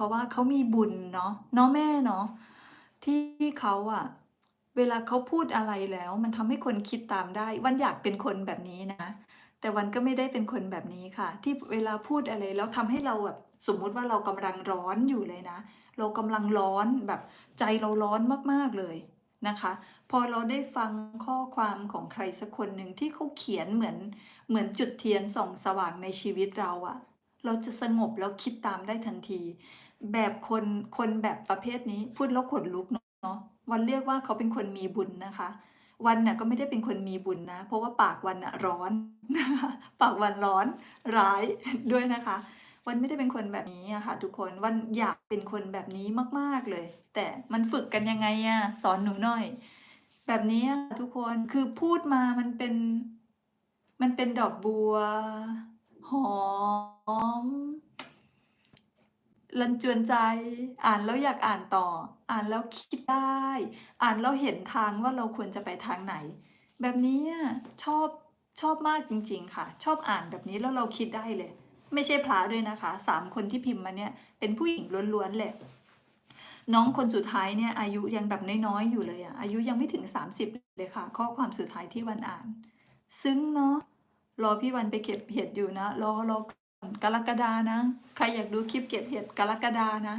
เขาว่าเขามีบุญเนาะเนาะแม่เนาะที่เขาอะเวลาเขาพูดอะไรแล้ว มันทำให้คนคิดตามได้ วันอยากเป็นคนแบบนี้นะ แต่วันก็ไม่ได้เป็นคนแบบนี้ค่ะ ที่เวลาพูดอะไรแล้วทำให้เราแบบสมมุติว่าเรากำลังร้อนอยู่เลยนะ เรากำลังร้อนแบบใจเราร้อนมากๆเลยนะคะ พอเราได้ฟังข้อความของใครสักคนหนึ่งที่เขาเขียนเหมือนเหมือนจุดเทียนส่องสว่างในชีวิตเราอะ เราจะสงบแล้วคิดตามได้ทันที แบบคนคนแบบประเภทนี้พูดแล้วขนลุกเนาะวันเรียกว่าเขาเป็นคนมีบุญนะคะ วันน่ะก็ไม่ได้เป็นคนมีบุญนะ เพราะว่าปากวันน่ะร้อนนะคะปากวันร้อนร้ายด้วยนะคะ วันไม่ได้เป็นคนแบบนี้อะค่ะ ทุกคนวันอยากเป็นคนแบบนี้มากๆเลย แต่มันฝึกกันยังไงอะสอนหนูหน่อย แบบนี้อะทุกคนคือพูดมามันเป็น มันเป็นดอกบัวหอม รันจวนใจ อ่านแล้วอยากอ่านต่อ อ่านแล้วคิดได้ อ่านแล้วเห็นทางว่าเราควรจะไปทางไหน แบบนี้ชอบชอบมากจริง ๆ ค่ะ ชอบอ่านแบบนี้แล้วเราคิดได้เลย ไม่ใช่พระด้วยนะคะสามคนที่พิมพ์มาเนี่ยเป็นผู้หญิงล้วนๆเลยน้องคนสุดท้ายเนี่ยอายุยังแบบน้อยๆอยู่เลยอะอายุยังไม่ถึง 30 เลยค่ะ ข้อความสุดท้ายที่วันอ่าน ซึ้งเนาะรอพี่วันไปเก็บเห็ดอยู่นะรอรอ กกรกฎานะ ใครอยากดูคลิปเก็บเห็ดกรกฎานะ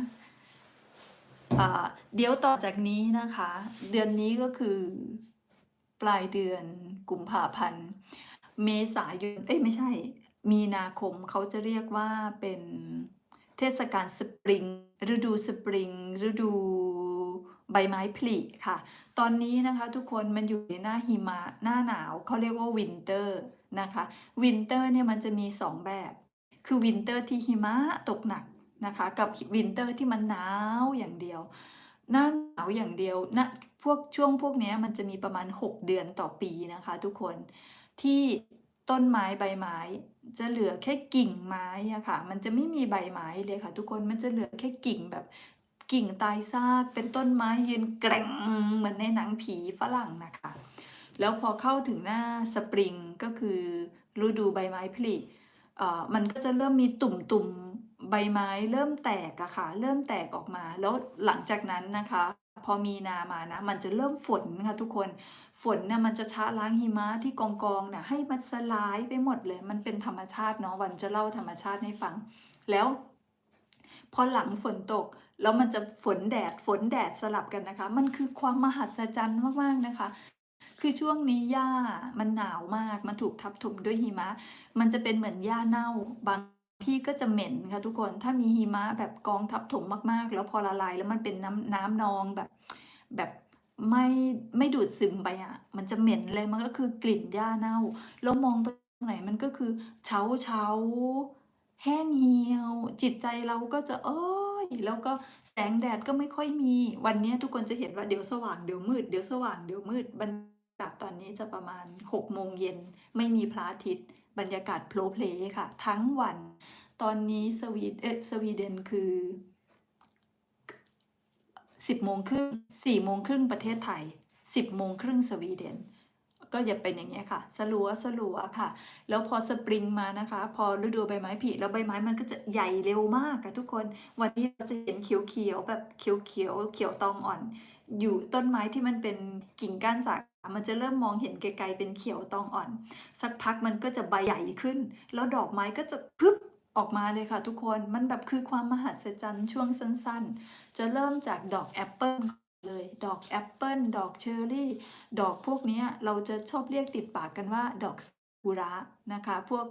เดี๋ยวต่อจากนี้นะคะ เดือนนี้ก็คือปลายเดือนกุมภาพันธ์ เมษายน เอ้ยไม่ใช่ มีนาคมเขาจะเรียกว่าเป็นเทศกาลสปริง ฤดูสปริง ฤดูใบไม้ผลิค่ะ ตอนนี้นะคะทุกคนมันอยู่ในหน้าหิมะหน้าหนาวเขาเรียกว่าวินเตอร์นะคะ วินเตอร์เนี่ยมันจะมี 2 แบบ คือวินเตอร์ที่หิมะตกหนักนะคะ กับวินเตอร์ที่มันหนาวอย่างเดียว หน้าหนาวอย่างเดียวนะพวกช่วงพวกนี้มันจะมีประมาณ 6 เดือนต่อปีนะคะ ทุกคนที่ต้นไม้ใบไม้ จะเหลือแค่กิ่งไม้อะค่ะ มันจะไม่มีใบไม้เลยค่ะ ทุกคนมันจะเหลือแค่กิ่งแบบกิ่งตายซากเป็นต้นไม้ยืนแกร่งเหมือนในหนังผีฝรั่งนะคะ แล้วพอเข้าถึงหน้าสปริงก็คือฤดูใบไม้ผลิ มันก็จะเริ่มมีตุ่มๆใบไม้เริ่มแตกอะค่ะ เริ่มแตกออกมา แล้วหลังจากนั้นนะคะ พอมีนามานะ มันจะเริ่มฝนค่ะทุกคน ฝนเนี่ยมันจะชะล้างหิมะที่กองกองๆน่ะให้มันสลายไปหมดเลย มันเป็นธรรมชาติเนาะ วันจะเล่าธรรมชาติให้ฟัง แล้ว พอหลังฝนตก แล้วมันจะฝนแดด ฝนแดดสลับกันนะคะ มันคือความมหัศจรรย์มากๆนะคะ คือช่วงนี้หญ้ามันหนาวมากมันถูกทับถมด้วยหิมะ มันจะเป็นเหมือนหญ้าเน่าบางที่ก็จะเหม็นค่ะทุกคนถ้ามีหิมะแบบกองทับถมมากๆ แล้วพอละลายแล้วมันเป็นน้ำน้ำนองแบบแบบไม่ไม่ดูดซึมไปอะ มันจะเหม็นเลยมันก็คือกลิ่นหญ้าเน่า แล้วมองไปงไหนมันก็คือเฉาเฉาแห้งเหี่ยว จิตใจเราก็จะเอ้ยแล้วก็ แสงแดดก็ไม่ค่อยมี วันนี้ทุกคนจะเห็นว่าเดี๋ยวสว่างเดี๋ยวมืดเดี๋ยวสว่างเดี๋ยวมืดบรรยากาศตอนนี้จะประมาณ6โมงเย็นไม่มีพระอาทิตย์ บรรยากาศโพลเพลค่ะ ทั้งวัน ตอนนี้สวีเอสวีเดนคือสิบโมงครึ่งสี่โมงครึ่งประเทศไทยสิบโมงครึ่งสวีเดน ก็จะเป็นอย่างเงี้ยค่ะ สลัวสลัวค่ะ แล้วพอสปริงมานะคะ พอฤดูใบไม้ผลิแล้วใบไม้มันก็จะใหญ่เร็วมากค่ะทุกคน วันนี้เราจะเห็นเขียวเขียวแบบเขียวเขียวเขียวตองอ่อน อยู่ต้นไม้ที่มันเป็นกิ่งก้านสาขามันจะเริ่มมองเห็นไกลๆเป็นเขียวตองอ่อน สักพักมันก็จะใบใหญ่ขึ้น แล้วดอกไม้ก็จะพึบออกมาเลยค่ะทุกคน มันแบบคือความมหัศจรรย์ช่วงสั้นๆ จะเริ่มจากดอกแอปเปิล เลย ดอกแอปเปิลดอกเชอร์รี่ ดอกพวกนี้เราจะชอบเรียกติดปากกันว่าดอกกุระนะคะ พวก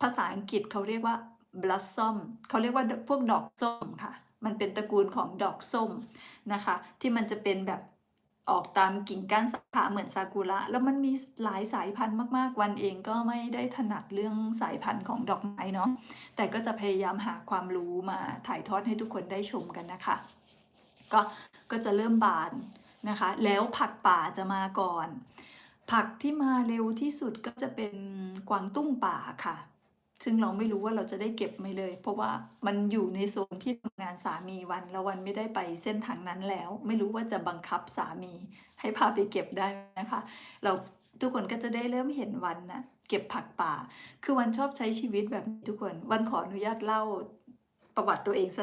ภาษาอังกฤษเขาเรียกว่า blossom เขาเรียกว่าพวกดอกส้มค่ะ มันเป็นตระกูลของดอกส้มนะคะ ที่มันจะเป็นแบบออกตามกิ่งก้านสาขาเหมือนซากุระแล้วมันมีหลายสายพันธุ์มากๆ วันเองก็ไม่ได้ถนัดเรื่องสายพันธุ์ของดอกไม้เนาะแต่ก็จะพยายามหาความรู้มาถ่ายทอดให้ทุกคนได้ชมกันนะคะ ก็ ก็จะเริ่มบานนะคะ แล้วผักป่าจะมาก่อน ผักที่มาเร็วที่สุดก็จะเป็นกวางตุ้งป่าค่ะ ซึ่งเราไม่รู้ว่าเราจะได้เก็บไหมเลย เพราะว่ามันอยู่ในโซนที่ทำงานสามีวัน แล้ววันไม่ได้ไปเส้นทางนั้นแล้ว ไม่รู้ว่าจะบังคับสามีให้พาไปเก็บได้นะคะ เราทุกคนก็จะได้เริ่มเห็นวันนะเก็บผักป่า คือวันชอบใช้ชีวิตแบบทุกคน วันขออนุญาตเล่าประวัติตัวเองสัก